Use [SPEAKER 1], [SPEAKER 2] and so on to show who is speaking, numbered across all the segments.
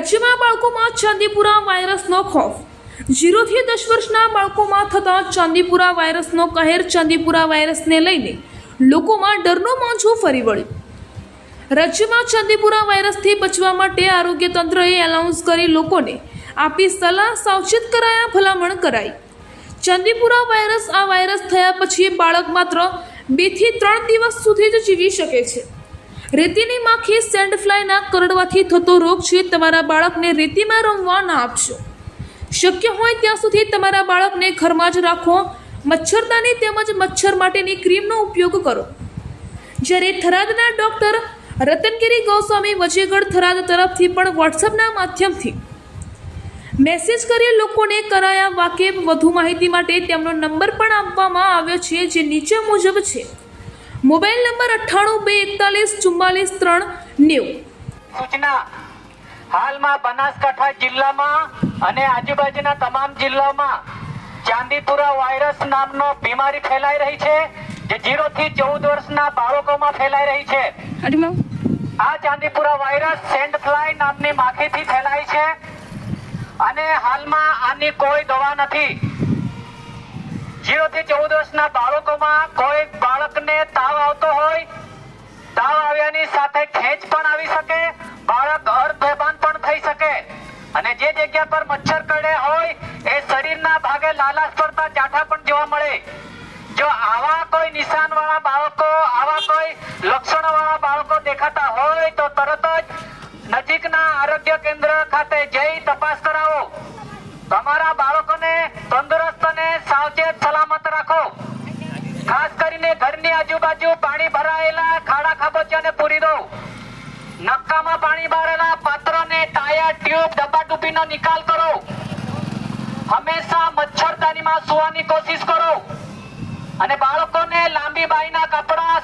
[SPEAKER 1] રાજ્યમાં બાળકોમાં ચાંદીપુરા વાયરસનો ખોફ. જીરોથી દસ વર્ષના બાળકોમાં થતા ચાંદીપુરા વાયરસનો કહેર ચાંદીપુરા વાયરસને લઈને લોકોમાં ડરનો મોંચો ફરી વળ્યો. રાજ્યમાં ચાંદીપુરા વાયરસથી બચવા માટે આરોગ્ય તંત્રએ એનાઉન્સ કરી લોકોને આપી સલાહ સાવચેત કરાયા ભલામણ કરાઈ. ચાંદીપુરા વાયરસ આ વાયરસ થયા પછી બાળક માત્ર બેથી ત્રણ દિવસ સુધી જ જીવી શકે છે. રેતીની માખી સેન્ડ ફ્લાયના કરડવાથી થતો રોગ છે, તમારા બાળકને રેતીમાં રમવા ના આપશો. શક્ય હોય ત્યાં સુધી તમારા બાળકને ઘરમાં જ રાખો. મચ્છરદાની તેમજ મચ્છર માટેની ક્રીમનો ઉપયોગ કરો. જ્યારે થરાદના ડૉક્ટર રતનગીરી ગૌસ્વામી વજેગઢ થરાદ તરફથી પણ વોટ્સઅપના માધ્યમથી મેસેજ કરી લોકોને કરાયા વાકેફ વધુ માહિતી માટે તેમનો નંબર પણ આપવામાં આવ્યો છે, જે નીચે મુજબ છે. મોબાઈલ નંબર અઠ્ઠાણું બે એકતાલીસ ચુમ્માલીસ ત્રણ નેવું.
[SPEAKER 2] સૂચના. હાલમાં બનાસકાંઠા જિલ્લામાં અને આજુબાજુના તમામ જિલ્લામાં ચાંદીપુરા વાયરસ નામનો બીમારી ફેલાઈ રહી છે જે જીરો થી ચૌદ વર્ષના બાળકોમાં ફેલાઈ રહી છે. આ ચાંદીપુરા વાયરસ સેન્ડ ફ્લાય નામની માખીથી ફેલાય છે અને હાલમાં આની કોઈ દવા નથી. જીરો થી ચૌદ વર્ષના બાળકોમાં જે જગ્યા પર મચ્છર કરડે હોય, એ શરીરના ભાગે લાલાશ પડતા જાઠા પણ જોવા મળે. જો આવા કોઈ નિશાન વાળા બાળકો, આવા કોઈ લક્ષણો વાળા બાળકો દેખાતા હોય, તો તરત જ નજીકના આરોગ્ય કેન્દ્ર ખાતે જઈ તપાસ કરાવો. તમારા બાળકોને તંદુરસ્ત અને સાવચેત સલામત રાખો. ખાસ કરીને ઘરની આજુબાજુ પાણી ભરાયેલા ખાડા ખાબોચિયાને પૂરી દો. નક્કામાં પાણી ભરેલા પાત્રને ટાયર, ટ્યુબ, ડબ્બા ડુબ્બીનો નિકાલ કરો. હંમેશા મચ્છરદાનીમાં સુવાની કોશિશ કરો. અને બાળકોને લાંબી બાઈના કપડા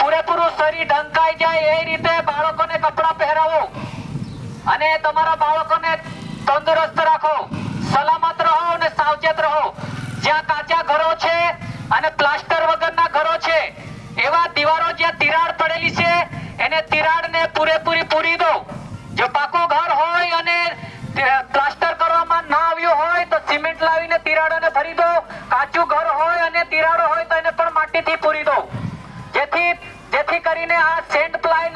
[SPEAKER 2] પૂરેપૂરું શરીર ઢંકાઈ જાય એ રીતે બાળકોને કપડા પહેરાવો. અને તમારા બાળકોને તંદુરસ્ત રાખો. સલામત રહો અને સાવચેત રહો. જ્યાં કાચા ઘરો છે અને પ્લાસ્ટર વગરના ઘરો છે એવા દીવારો જ્યાં તિરાડ પડેલી છે એને તિરાડને પૂરેપૂરી પૂરી દો. જો પાકું ઘર હોય અને પ્લાસ્ટર કરવામાં ના આવ્યું હોય તો સિમેન્ટ લાવીને તિરાડોને ભરી દો. કાચું ઘર હોય અને તિરાડો હોય તો એને પણ માટીથી પૂરી દો. જેથી જેથી કરીને આ સેન્ટ પ્લાય